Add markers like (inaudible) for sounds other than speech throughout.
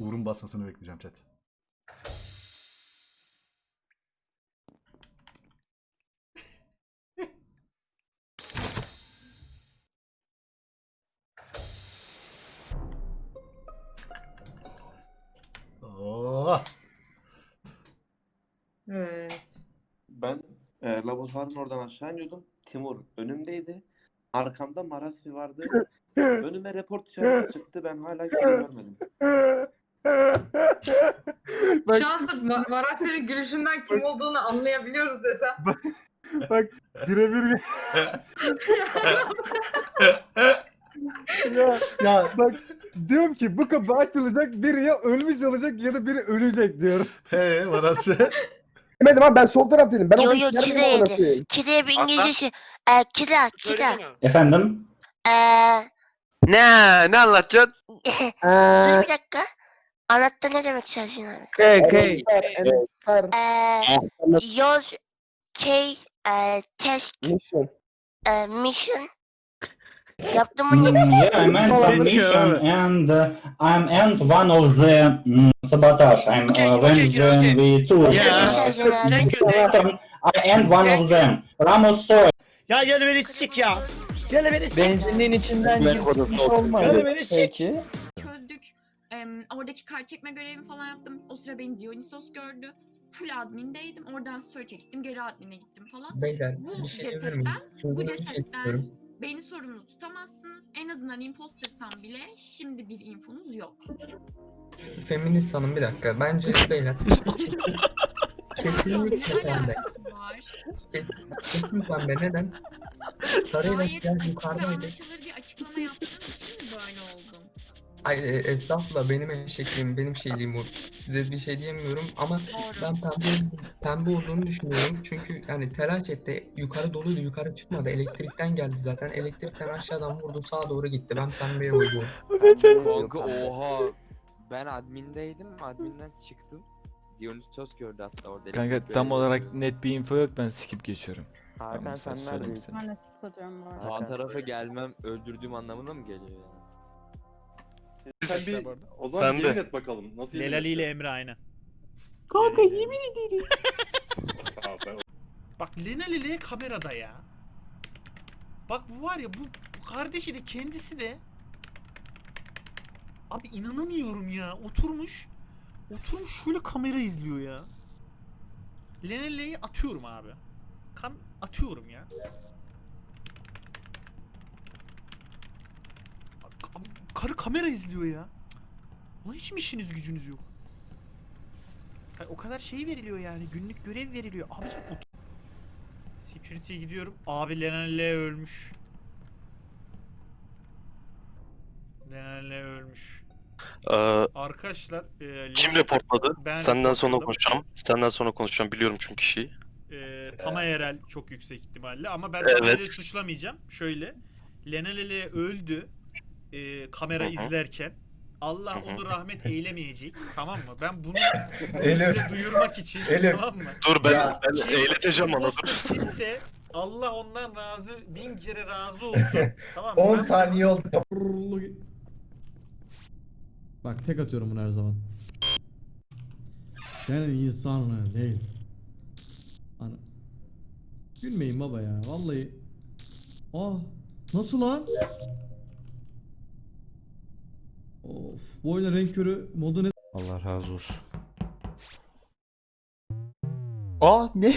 Uğur'un basmasını bekleyeceğim chat. (laughs) Oh. Evet. Ben e, laboratuvarın oradan aşağı iniyordum. Timur önümdeydi. Arkamda Marasvi vardı. (laughs) Önüme report işareti çıktı. Ben hala kimi görmedim. (laughs) (laughs) Şu an sırf Ma- Marasya'nın gülüşünden kim olduğunu anlayabiliyoruz desem. Bak birebir ya, Ya bak diyorum ki bu kapı açılacak biri ya ölmüş olacak ya da biri ölecek diyorum. he Marasya. Demedim abi ben sol taraftaydım. Ben Yo, yo, yedi. koyayım. Kire bir Hasan? İngilizcesi. E, kira, kira. Efendim? E, Ne? Ne anlatacaksın? (laughs) dur bir dakika. Anlatta ne demek istersin abi? Enektar, enektar, E, your K e, test mission. e, mission. (laughs) Yaptım mı Mm, ne? yeah, I'm on some mission and uh, I'm and one of the mm, sabotage. I'm Okay, uh, okay, when, okay, when okay. we took Yeah. uh, Thank you, thank you. I and one of them. Ramos Soy. Ya gel beni sik ya. Gel beni sik. Benzinliğin içinden yırtmış olmadı. Gel beni sik. Peki. Kart çekme görevimi falan yaptım. O sıra beni Dionysos gördü. Full admindeydim. Oradan story çektim. Geri admine gittim falan. Beyler Bu bir şey diyebilir cesetten, bu cesetten çekiyorum. beni sorumlu tutamazsınız. En azından impostersam bile şimdi bir infonuz yok. Feminist hanım bir dakika. Bence beyler. (laughs) Kesinlikle Ne pembe. alakası var? Kesin, kesin pembe. Neden? Sarıyla Gayet siyah açık ve yukarıdaydı. anlaşılır bir açıklama yaptığınız Ay e, estağfurullah benim eşekliğim, benim şeyliğim o. Size bir şey diyemiyorum ama Doğru. ben pembe, pembe olduğunu düşünüyorum. Çünkü yani telaş etti. Yukarı doluydu, yukarı çıkmadı. Elektrikten geldi zaten. Elektrikten aşağıdan vurdu, sağa doğru gitti. Ben pembeye uyuyorum. (laughs) Kanka oha. Ben admindeydim. Adminden çıktım. Dionysos gördü hatta orada. Kanka elektrik tam olarak net bir info yok ben skip geçiyorum. Hakan Tamam, sen neredeydin? sana. Ben de skip atıyorum bu arada. Sağ tarafa gelmem öldürdüğüm anlamına mı geliyor yani? Sen bir O zaman yemin et bakalım. Nasıl Lelali ile Emre aynı. Kanka yemin ederim. (laughs) Bak Lena Lele kamerada ya. Bak bu var ya bu, bu kardeşi de kendisi de. Abi inanamıyorum ya. Oturmuş. Oturmuş şöyle kamera izliyor ya. Lena Lele'yi atıyorum abi. Kam atıyorum ya. Abi, Karı kamera izliyor ya. Ulan hiç mi işiniz gücünüz yok? Ha, o kadar şey veriliyor yani. Günlük görev veriliyor. Abicim ot- Security'ye gidiyorum. Abi Lenen L ölmüş. Lenen L ölmüş. Arkadaşlar e, Kim reportladı? Ben Senden sonra reportladım. konuşacağım. Senden sonra konuşacağım. Biliyorum çünkü kişiyi. E, Tama Yerel çok yüksek ihtimalle ama ben Evet. Tamayerel'i suçlamayacağım. Şöyle. Lenelele öldü. E, kamera Hı hı. izlerken. Allah Hı hı. onu rahmet eylemeyecek. Tamam mı? Ben bunu (laughs) size duyurmak için tamam mı? Dur ben, Ya, ben eğleteceğim onu dur. Imposter kimse Allah ondan razı bin kere razı olsun. (laughs) tamam mı? 10 Ben- saniye oldu. Bak tek atıyorum bunu her zaman. Ben insan değil. Ana. Gülmeyin baba ya vallahi. Aa nasıl lan? Of bu oyunun renk körü modu ne? Allah razı olsun. Aa ne?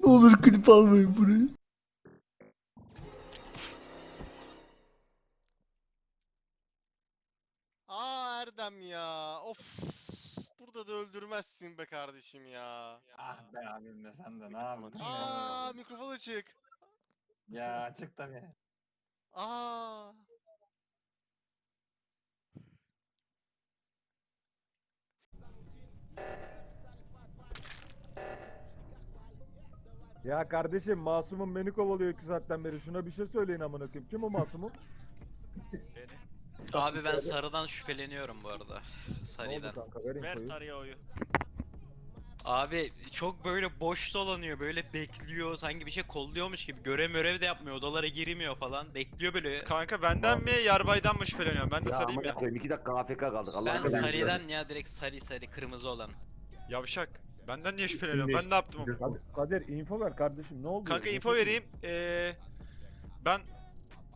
ne olur klip almayın burayı. Aa Erdem ya. Of. Burada da öldürmezsin be kardeşim ya. Ah be abim be sen de ne yapıyorsun? Aa mikrofon açık. Ya açık tabii. Aa. Ya kardeşim masumum beni kovalıyor 2 saatten beri. Şuna bir şey söyleyin amına koyayım. Kim o masumum? Abi ben sarıdan şüpheleniyorum bu arada. Ne oldu kanka? Verin Ver koyu. sarıya oyu. Abi çok böyle boş dolanıyor böyle bekliyor sanki bir şey kolluyormuş gibi görev mörev de yapmıyor odalara girmiyor falan bekliyor böyle. Kanka benden mi Yarbay'dan mı şüpheleniyorum? Ben de sarayım ya. koyayım 2 dakika AFK kaldık. Ben sarıdan ya direkt sarı sarı kırmızı olan. Yavşak. Benden niye şüpheleniyorum? Ben ne yaptım ama? Kadir, Kadir info ver kardeşim ne oldu? Kanka info vereyim. Ee, ben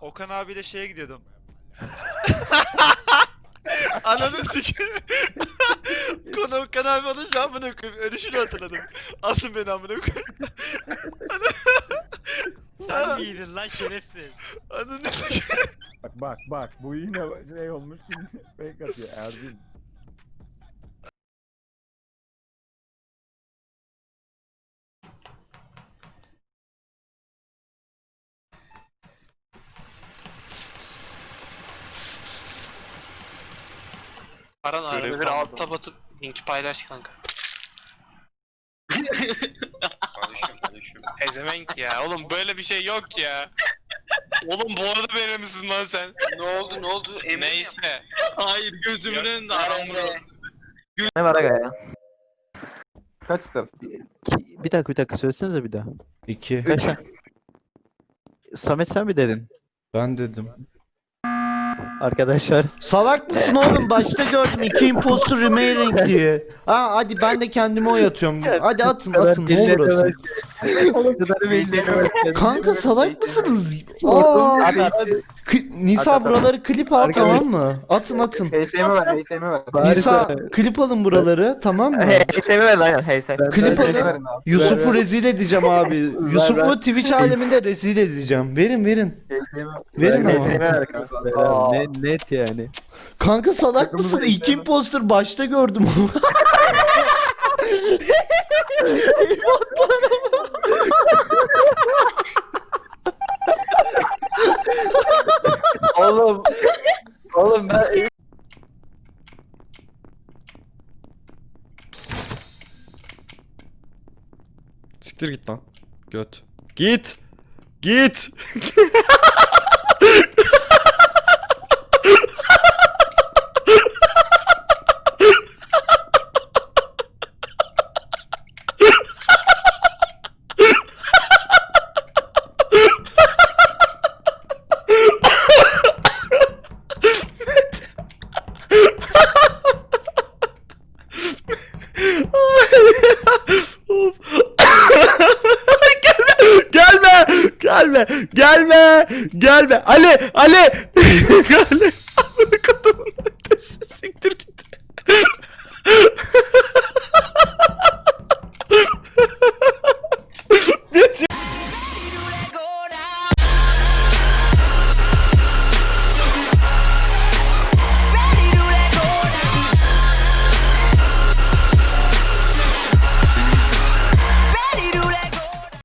Okan abiyle şeye gidiyordum. (laughs) (laughs) Ananı sikeyim. (laughs) Konu Okan abi olunca amına koyayım. Ölüşünü hatırladım. Asın beni amına koyayım. (laughs) Sen miydin lan şerefsiz? Ananı sikeyim. Bak bak bak bu yine şey olmuş şimdi fake atıyor Erdin. Paran arada bir altta batıp link paylaş kanka. Konuşuyorum konuşuyorum. Ezemenk ya oğlum böyle bir şey yok ya. Oğlum bu arada verir misin lan sen? Ne oldu ne oldu? Neyse. Hayır gözümün önünde aramda. Ne var aga ya? Kaçtın? Bir dakika bir dakika söylesenize bir daha. 2. Kaç Samet sen mi dedin? Ben dedim. Arkadaşlar. Salak mısın oğlum? Başta gördüm iki imposter remaining diye. Ha hadi ben de kendime oy atıyorum. Hadi atın atın ne olur atın. Kanka salak mısınız? Aa, Kı- Nisa buraları klip al tamam mı? Atın atın. HSM'i ver HSM'i ver. Nisa klip alın buraları tamam mı? HSM'i ver aynen HSM. Klip alın. Yusuf'u rezil edeceğim abi. (laughs) Yusuf'u Twitch aleminde rezil edeceğim. Verin verin. Verin ama. Ne, net yani. Kanka salak mısın? İlk imposter başta gördüm. Oğlum. Oğlum ben Siktir git lan. Göt. Git. Git. (laughs) gelme, gelme. Ali, Ali, (laughs) gelme.